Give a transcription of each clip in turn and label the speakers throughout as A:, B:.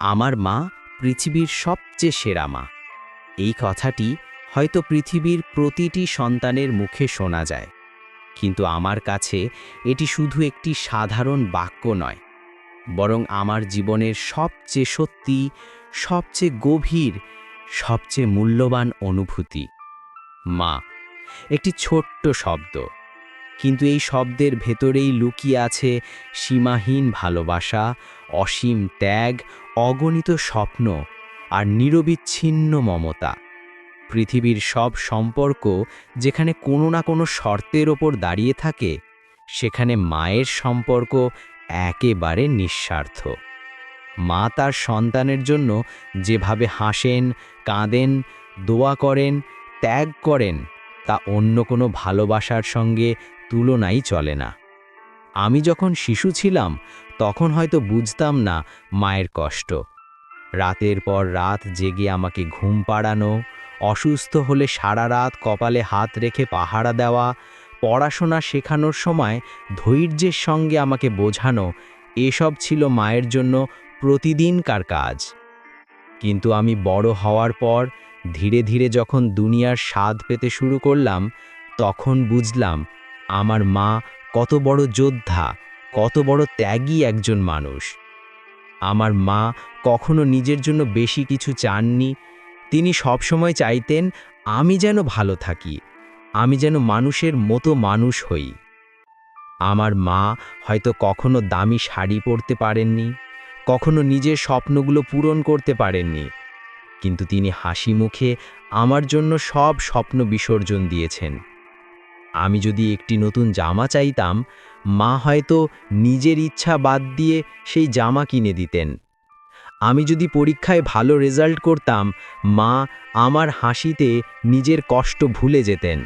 A: আমার মা পৃথিবীর সবচেয়ে সেরা মা। এই কথাটি হয়তো পৃথিবীর প্রতিটি সন্তানের মুখে শোনা যায়। কিন্তু আমার কাছে এটি শুধু একটি সাধারণ বাক্য নয়, বরং আমার জীবনের সবচেয়ে সত্যি, সবচেয়ে গভীর, সবচেয়ে মূল্যবান অনুভূতি। মা, একটি ছোট্ট শব্দ, কিন্তু এই শব্দের ভেতরেই লুকিয়ে আছে সীমাহীন ভালোবাসা, অসীম ত্যাগ অগণিত স্বপ্ন আর নিরবিচ্ছিন্ন মমতা। পৃথিবীর সব সম্পর্ক যেখানে কোনো না কোনো শর্তের ওপর দাঁড়িয়ে থাকে, সেখানে মায়ের সম্পর্ক একেবারে নিঃস্বার্থ। মা তার সন্তানের জন্য যেভাবে হাসেন, কাঁদেন, দোয়া করেন, ত্যাগ করেন, তা অন্য কোনো ভালোবাসার সঙ্গে তুলনাই চলে না। আমি যখন শিশু ছিলাম তখন হয়তো বুঝতাম না মায়ের কষ্ট। রাতের পর রাত জেগে আমাকে ঘুম পাড়ানো, অসুস্থ হলে সারা রাত কপালে হাত রেখে পাহারা দেওয়া, পড়াশোনা শেখানোর সময় ধৈর্যের সঙ্গে আমাকে বোঝানো, এসব ছিল মায়ের জন্য প্রতিদিনকার কাজ। কিন্তু আমি বড় হওয়ার পর ধীরে ধীরে যখন দুনিয়ার স্বাদ পেতে শুরু করলাম, তখন বুঝলাম আমার মা কত বড় যোদ্ধা। কত বড় ত্যাগী একজন মানুষ। আমার মা কখনো নিজের জন্য বেশি কিছু চাননি। তিনি সবসময় চাইতেন, আমি যেন ভালো থাকি, আমি যেন মানুষের মতো মানুষ হই। আমার মা হয়তো কখনো দামি শাড়ি পরতে পারেননি, কখনো নিজের স্বপ্নগুলো পূরণ করতে পারেননি, কিন্তু তিনি হাসি মুখে আমার জন্য সব স্বপ্ন বিসর্জন দিয়েছেন। আমি যদি একটি নতুন জামা চাইতাম মা হয়তো নিজের ইচ্ছা বাদ দিয়ে সেই জামা কিনে দিতেন। আমি যদি পরীক্ষায় ভালো রেজাল্ট করতাম, মা আমার হাসিতে নিজের কষ্ট ভুলে যেতেন।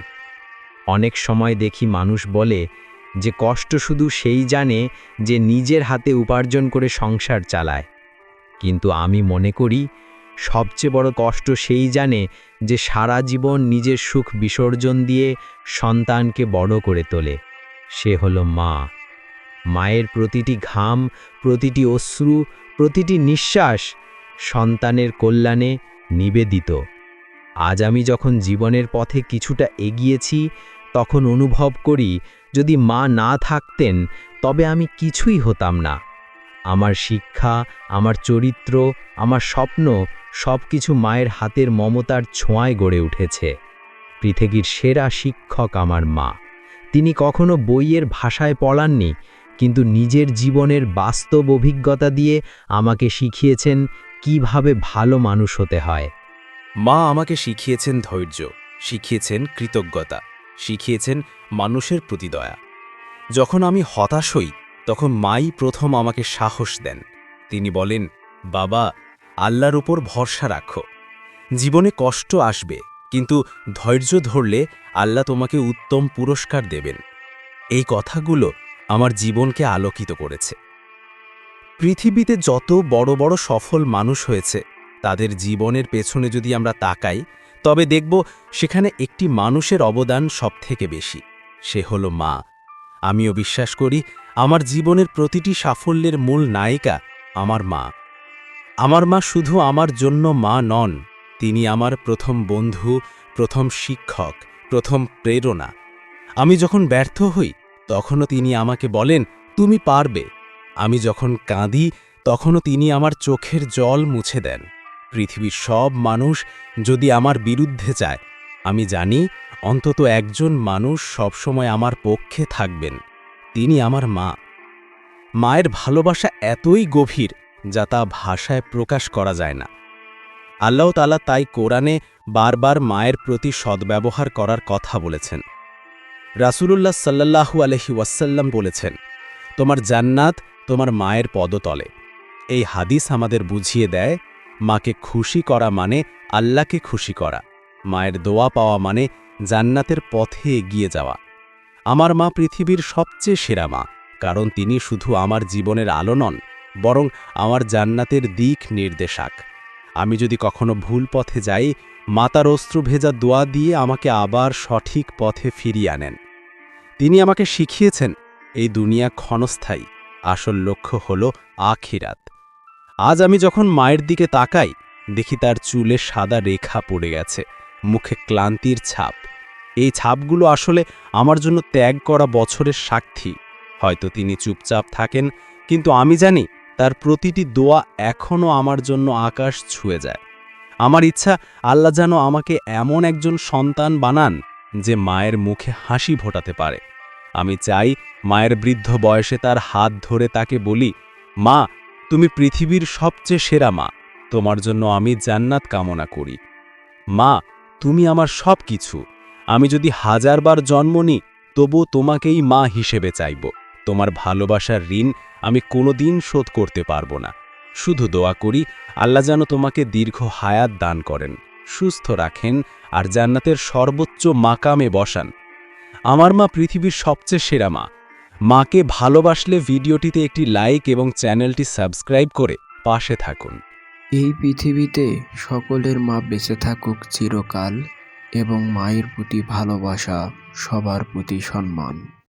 A: অনেক সময় দেখি মানুষ বলে যে কষ্ট শুধু সেই জানে যে নিজের হাতে উপার্জন করে সংসার চালায়। কিন্তু আমি মনে করি, সবচেয়ে বড় কষ্ট সেই জানে যে সারা জীবন নিজের সুখ বিসর্জন দিয়ে সন্তানকে বড় করে তোলে। সে হলো মা। মায়ের প্রতিটি ঘাম, প্রতিটি অশ্রু, প্রতিটি নিঃশ্বাস সন্তানের কল্যাণে নিবেদিত। আজ আমি যখন জীবনের পথে কিছুটা এগিয়েছি, তখন অনুভব করি, যদি মা না থাকতেন, তবে আমি কিছুই হতাম না। আমার শিক্ষা, আমার চরিত্র, আমার স্বপ্ন সব কিছু মায়ের হাতের মমতার ছোঁয়ায় গড়ে উঠেছে। পৃথিবীর সেরা শিক্ষক আমার মা। তিনি কখনো বইয়ের ভাষায় পড়াননি, কিন্তু নিজের জীবনের বাস্তব অভিজ্ঞতা দিয়ে আমাকে শিখিয়েছেন কীভাবে ভালো মানুষ হতে হয়।
B: মা আমাকে শিখিয়েছেন ধৈর্য, শিখিয়েছেন কৃতজ্ঞতা, শিখিয়েছেন মানুষের প্রতি দয়া। যখন আমি হতাশ হই, তখন মাই প্রথম আমাকে সাহস দেন। তিনি বলেন, বাবা, আল্লাহর উপর ভরসা রাখো। জীবনে কষ্ট আসবে কিন্তু ধৈর্য ধরলে আল্লাহ তোমাকে উত্তম পুরস্কার দেবেন। এই কথাগুলো আমার জীবনকে আলোকিত করেছে। পৃথিবীতে যত বড় বড় সফল মানুষ হয়েছে, তাদের জীবনের পেছনে যদি আমরা তাকাই, তবে দেখব সেখানে একটি মানুষের অবদান সবথেকে বেশি। সে হলো মা। আমিও বিশ্বাস করি, আমার জীবনের প্রতিটি সাফল্যের মূল নায়িকা আমার মা। আমার মা শুধু আমার জন্য মা নন তিনি আমার প্রথম বন্ধু, প্রথম শিক্ষক, প্রথম প্রেরণা। আমি যখন ব্যর্থ হই, তখনও তিনি আমাকে বলেন, তুমি পারবে। আমি যখন কাঁদি, তখনও তিনি আমার চোখের জল মুছে দেন। পৃথিবীর সব মানুষ যদি আমার বিরুদ্ধে চায় আমি জানি অন্তত একজন মানুষ সবসময় আমার পক্ষে থাকবেন। তিনি আমার মা। মায়ের ভালোবাসা এতই গভীর, যা তা ভাষায় প্রকাশ করা যায় না। আল্লাহ তালা তাই কোরআনে বারবার মায়ের প্রতি সদ্ব্যবহার করার কথা বলেছেন। রাসূলুল্লাহ সাল্লাল্লাহু আলহি ওয়াসাল্লাম বলেছেন, তোমার জান্নাত তোমার মায়ের পদতলে। এই হাদিস আমাদের বুঝিয়ে দেয়, মাকে খুশি করা মানে আল্লাহকে খুশি করা, মায়ের দোয়া পাওয়া মানে জান্নাতের পথে এগিয়ে যাওয়া। আমার মা পৃথিবীর সবচেয়ে সেরা মা, কারণ তিনি শুধু আমার জীবনের আলো নন, বরং আমার জান্নাতের দিক নির্দেশাক। আমি যদি কখনো ভুল পথে যাই, মাতার অস্ত্র ভেজা দোয়া দিয়ে আমাকে আবার সঠিক পথে ফিরিয়ে আনেন। তিনি আমাকে শিখিয়েছেন, এই দুনিয়া ক্ষণস্থায়ী, আসল লক্ষ্য হল আখিরাত।
A: আজ আমি যখন মায়ের দিকে তাকাই, দেখি তার চুলে সাদা রেখা পড়ে গেছে, মুখে ক্লান্তির ছাপ। এই ছাপগুলো আসলে আমার জন্য ত্যাগ করা বছরের সাক্ষী। হয়তো তিনি চুপচাপ থাকেন, কিন্তু আমি জানি তার প্রতিটি দোয়া এখনও আমার জন্য আকাশ ছুঁয়ে যায়। আমার ইচ্ছা, আল্লাহ যেন আমাকে এমন একজন সন্তান বানান যে মায়ের মুখে হাসি ফোটাতে পারে। আমি চাই মায়ের বৃদ্ধ বয়সে তার হাত ধরে তাকে বলি, মা, তুমি পৃথিবীর সবচেয়ে সেরা মা, তোমার জন্য আমি জান্নাত কামনা করি। মা, তুমি আমার সব কিছু আমি যদি হাজারবার জন্ম নিই তবু তোমাকেই মা হিসেবে চাইব। তোমার ভালোবাসার ঋণ আমি কোনোদিন শোধ করতে পারব না। শুধু দোয়া করি, আল্লাহ যেন তোমাকে দীর্ঘ হায়াত দান করেন, সুস্থ রাখেন আর জান্নাতের সর্বোচ্চ মাকামে বসান। আমার মা পৃথিবীর সবচেয়ে সেরা মা। মাকে ভালোবাসলে ভিডিওটিতে একটি লাইক এবং চ্যানেলটি সাবস্ক্রাইব করে পাশে থাকুন।
C: এই পৃথিবীতে সকলের মা বেঁচে থাকুক চিরকাল এবং মায়ের প্রতি ভালোবাসা সবার প্রতি সম্মান।